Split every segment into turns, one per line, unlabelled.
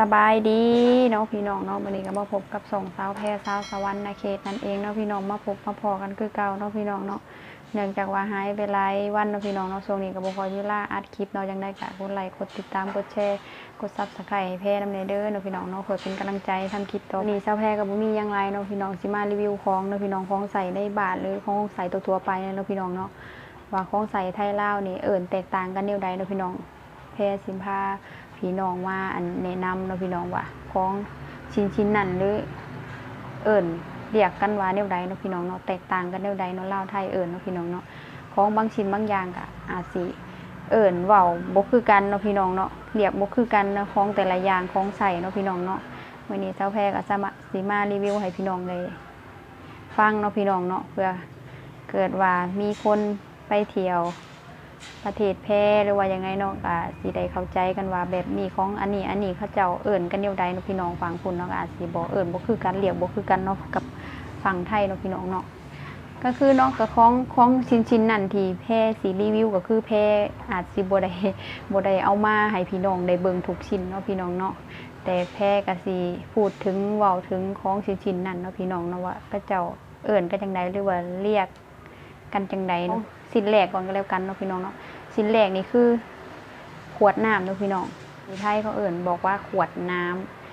สบายดีเนาะพี่น้องเนาะวันนี้ก็มาพบกับสองสาวแพรสาวสวรรค์นาเขตนั่นเองเนาะพี่น้องมาพบมาพอกันคือเก่าเนาะพี่น้องเนาะเนื่องจากว่าหายไปหลายวันเนาะพี่น้องเนาะช่วงนี้ก็บ่ค่อยมีเวลาอัดคลิปเนาะยังได้กะกดไลค์กดติดตามกดแชร์กด Subscribe ให้แพรนำเด้อเนาะพี่น้องเนาะเพื่อเป็นกำลังใจทำคลิปต่อวันนี้สาวแพรก็บ่มีหยังไรเนาะพี่น้องสิมารีวิวของเนาะพี่น้องของใส่ในบาทหรือของใส่ตัวทั่วไปเนาะพี่น้องเนาะว่าของใส่ไทยลาวนี่เอิ่นแตกต่างกันแนวใดเนาะพี่น้องแพรสิมพา พี่น้องว่าอันแนะนำเนาะพี่น้องว่าของชิ้นชิ้นนั่นหรือเอิ่นเรียกกันว่าแนวใดเนาะพี่น้องเนาะแตกต่างกันแนวใดเนาะลาไทยเอิ่นเนาะพี่น้องเนาะของบางชิ้นบางอย่างก็อาจสิเอิ่นเว้าบ่คือกันเนาะพี่น้องเนาะเรียกบ่คือกันเนาะของแต่ละอย่างของใส่เนาะพี่น้องเนาะวันนี้เจ้าแพรก็จะมาสิมารีวิวให้พี่น้องเลยฟังเนาะพี่น้องเนาะเพื่อเกิดว่ามีคนไปเที่ยว ประเทศแพร่หรือว่ายังไงเนาะก็สิได้เข้าใจกันว่าแบบนี้ของอันนี้อันนี้เขาเจ้าเอิ่นกันเดียวใดเนาะพี่น้องฟังคุณเนาะก็อาจสิบ่เอิ่นบ่คือกันเรียกบ่คือกันเนาะกับฝั่งไทยเนาะพี่น้องเนาะก็คือเนาะกับของของชิ้นๆนั่นที่แพร่สิรีวิวก็คือแพร่อาจสิบ่ได้บ่ได้เอามาให้พี่น้องได้เบิ่งทุกชิ้นเนาะพี่น้องเนาะแต่แพร่ก็สิพูดถึงเว้าถึงของชิ้นๆนั่นเนาะพี่น้องเนาะว่าเขาเจ้าเอิ่นกันจังใดหรือว่าเรียกกันจังใดเนาะ สินแรกก่อนก็แล้วกันเนาะพี่น้องเนาะชิ้นแรกนี่คือ ขวดน้ำเนาะพี่น้องอยู่ไทยเขาเอิ่นบอกว่าขวดน้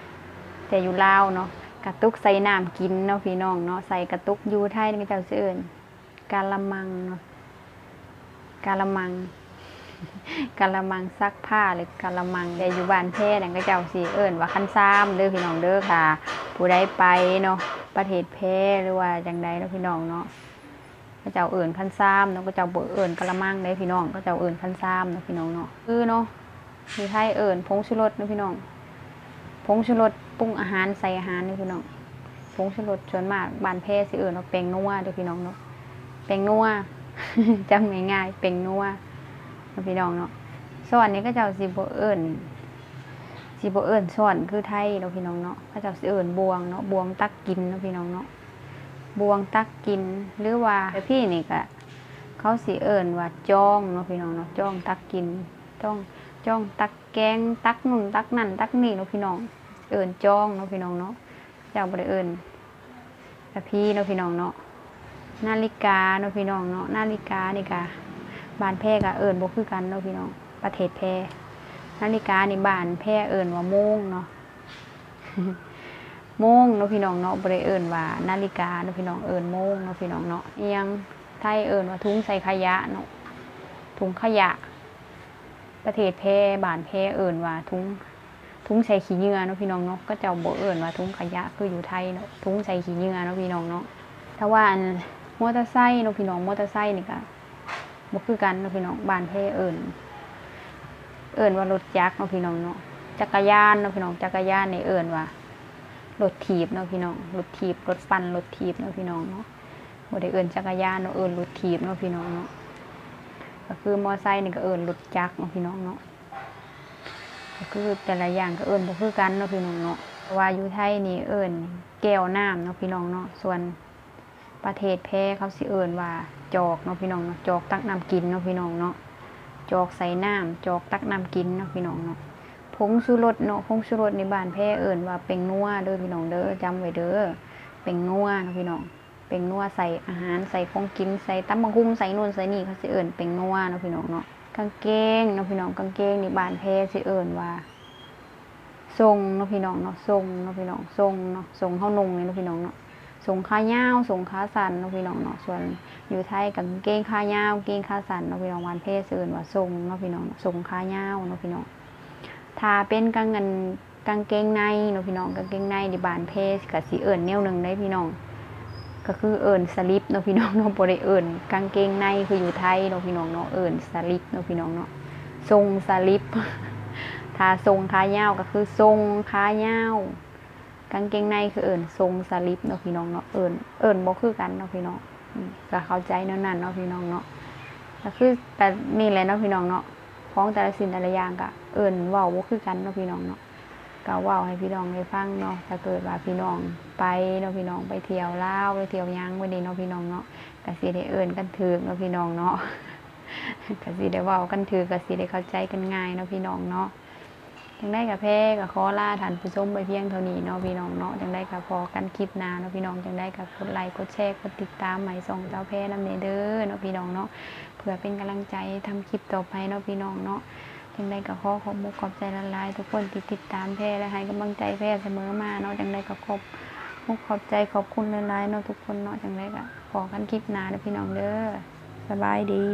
ำแต่อยู่ลาวเนาะกระตุกใส่น้ำกินเนาะพี่น้องเนาะใส่กระตุกอยู่ไทยนี่ก็เจ้าสิเอิ่นกาละมังเนาะกาละมังกาละมังซักผ้าหรือกาละมังแต่อยู่บ้านแพร่นั่นก็เจ้าสิเอิ่นว่าคันซ้ำเด้อพี่น้องเด้อค่ะ ผู้ใดไปเนาะประเทศแพร่หรือว่าจังใดเนาะพี่น้องเนาะ ก็เจ้าเอิ่นขั้นซ้ำเนาะก็เจ้าบ่เอิ่นกะละมังได้พี่น้องก็เจ้าเอิ่นขั้นซ้ำเนาะพี่น้องเนาะคือเนาะมีไทยเอิ่นผงชูรสเนาะพี่น้องผงชูรสปรุงอาหารใส่อาหารนี่พี่น้องผงชูรสส่วนมากบานแพร่สิเอิ่นว่าแป้งนัวเด้อพี่น้องเนาะแป้งนัวจำง่ายๆแป้งนัวเนาะพี่น้องเนาะส่วนนี้ก็เจ้าสิบเอิ่นสิบเอิ่นส่วนคือไทยเนาะพี่น้องเนาะก็เจ้าสิเอิ่นบวงเนาะบวงตักกินเนาะพี่น้องเนาะ บวงตักกินหรือว่าพี่นี่ก็เขาสิเอิ่นว่าจ้องเนาะพี่น้องเนาะจ้องตักกินจ้องจ้องตักแกงตักนุ่นตักนั่นตักนี่เนาะพี่น้อง เอิ่นจ้องเนาะพี่น้องเนาะเจ้าบ่ได้เอิ่นแต่พี่เนาะพี่น้องเนาะนาฬิกาเนาะพี่น้องเนาะนาฬิกานี่ก็บานแพร่ก็เอิ่นบ่คือกันเนาะพี่น้องประเทศแพร่นาฬิกานี่บานแพร่เอิ่นว่าโมงเนาะ โมงเนาะพี่น้องเนาะบ่ได้เอิ้นว่านาฬิกาเนาะพี่น้องเอิ้นโมงเนาะพี่น้องเนาะเอียงไทยเอิ้นว่าถุงใส่ขยะเนาะถุงขยะ ประเทศแพร่บานแพร่เอิ้นว่าถุงถุงใส่ขี้เหงื่อเนาะพี่น้องเนาะก็จ้าบ่เอิ้นว่าถุงขยะคืออยู่ไทยเนาะถุงใส่ขี้เหงื่อเนาะพี่น้องเนาะถ้าว่าอันมอเตอร์ไซค์เนาะพี่น้องมอเตอร์ไซค์นี่ก็บ่คือกันเนาะพี่น้องบานแพร่เอิ้นเอิ้นว่ารถจักรเนาะพี่น้องเนาะจักรยานเนาะพี่น้องจักรยานนี่เอิ้นว่า รถถีบเนาะพี่น้องรถถีบรถปั่นรถถีบเนาะพี่น้องเนาะบ่ได้เอินจักรยานเนาะเอินรถถีบเนาะพี่น้องเนาะก็คือมอไซค์นี่ก็เอินรถจักรเนาะพี่น้องเนาะก็คือแต่ละอย่างก็เอินบ่คือกันเนาะพี่น้องเนาะว่าอยู่ไทยนี่เอินแก้วน้ำเนาะพี่น้องเนาะส่วนประเทศแพร่เขาสิเอินว่าจอกเนาะพี่น้องเนาะจอกตักน้ำกินเนาะพี่น้องเนาะจอกใส่น้ำจอกตักน้ำกินเนาะพี่น้องเนาะ ผงชูรสเนาะผงชูรสในบ้านแพร่เอิ้นว่าเป็งนัวเด้อพี่น้องเด้อจำไว้เด้อเป็งนัวนะพี่น้องเป็งนัวใส่อาหารใส่ของกินใส่ตำบักหุ่งใส่นู่นใส่นี่เขาสิเอิ้นเป็งนัวเนาะพี่น้องเนาะกางเกงเนาะพี่น้องกางเกงในบ้านแพร่สิเอิ้นว่าทรงเนาะพี่น้องเนาะทรงเนาะพี่น้องทรงเนาะทรงเฮานุ่งนี่เนาะพี่น้องเนาะทรงขายาวทรงขาสั้นเนาะพี่น้องเนาะส่วนอยู่ไทยกางเกงขายาวกางเกงขาสั้นเนาะพี่น้องบ้านแพร่สิเอิ้นว่าทรงเนาะพี่น้องทรงขายาวเนาะพี่น้อง ถ้าเป็นกางเงินกางเกงในเนาะพี่น้องกางเกงในในบานเพสกับสีเอิญแนวหนึ่งได้พี่น้อง ก็คือเอิญสลิปเนาะพี่น้องเนาะบ่ได้เอิญกางเกงในคืออยู่ไทยเนาะพี่น้องเนาะเอิญสลิปเนาะพี่น้องเนาะทรงสลิปถ้าทรงขายาวก็คือทรงขายาวกางเกงในคือเอิญทรงสลิปเนาะพี่น้องเนาะเอิญเอิญบ่คือกันเนาะพี่น้องก็เข้าใจแนวนั้นเนาะพี่น้องเนาะก็คือแต่นี่แหละเนาะพี่น้องเนาะ ของแต่ละสิ่งแต่ละอย่างก็เอิ่นเว้าบ่คือกันเนาะพี่น้องเนาะก็เว้าให้พี่น้องได้ฟังเนาะถ้าเกิดว่าพี่น้องไปเนาะพี่น้องไปเที่ยวลาวไปเที่ยวยังวันนี้เนาะพี่น้องเนาะก็สิได้เอิ่นกันถูกเนาะพี่น้องเนาะก็สิได้เว้ากันถูกก็สิได้เข้าใจกันง่ายเนาะพี่น้องเนาะ จังได้กับแพ้กับขอลาท่านผู้ชมไปเพียงเท่านี้เนาะพี่น้องเนาะจังได้กับพอกันคลิปหน้าเนาะพี่น้องจังได้กับกดไลค์กดแชร์กดติดตามใหม่ส่งเจ้าแพ้นำเนเด้อเนาะพี่น้องเนาะเพื่อเป็นกำลังใจทำคลิปต่อไปเนาะพี่น้องเนาะจังได้กับข้อขอบมุกขอบใจละลายทุกคนที่ติดตามแพ้และให้กำลังใจแพ้เสมอมาเนาะจังได้กับขอบมุกขอบใจขอบคุณละลายเนาะทุกคนเนาะจังได้กับพอกันคลิปหน้าเด้อพี่น้องเด้อสบายดี